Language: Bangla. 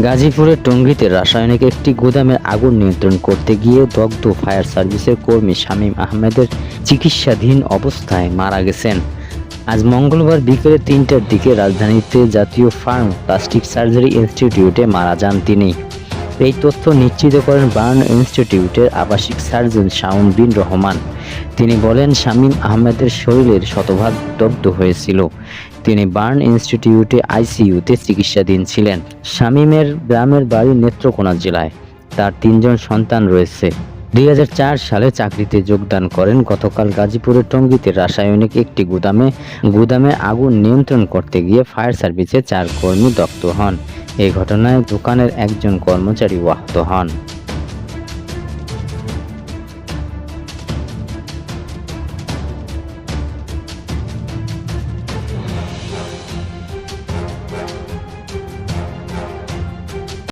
গাজীপুরের টঙ্গীতে রাসায়নিক একটি গুদামের আগুন নিয়ন্ত্রণ করতে গিয়ে দগ্ধ ফায়ার সার্ভিসের কর্মী শামীম আহমেদের চিকিৎসাধীন অবস্থায় মারা গেছেন। আজ মঙ্গলবার বিকেলে তিনটার দিকে রাজধানীতে জাতীয় ফার্ম প্লাস্টিক সার্জারি ইনস্টিটিউটে মারা যান তিনি। এই তথ্য নিশ্চিত করেন বার্ন ইনস্টিটিউটের আবাসিক সার্জন শাউন বিন রহমান। তিনি বলেন, শামীম আহমেদের শরীরের শতভাগ দগ্ধ হয়েছিল। তিনি বার্ন ইনস্টিটিউটে আইসিইউতে চিকিৎসাধীন ছিলেন। শামীমের গ্রামের বাড়ি নেত্রকোনা জেলায়। তার তিনজন সন্তান রয়েছে। দুই হাজার চার সালে চাকরিতে যোগদান করেন। গতকাল গাজীপুরের টঙ্গীতে রাসায়নিক একটি গুদামে গুদামে আগুন নিয়ন্ত্রণ করতে গিয়ে ফায়ার সার্ভিসে চার কর্মী দগ্ধ হন। এই ঘটনায় দোকানের একজন কর্মচারী আহত হন।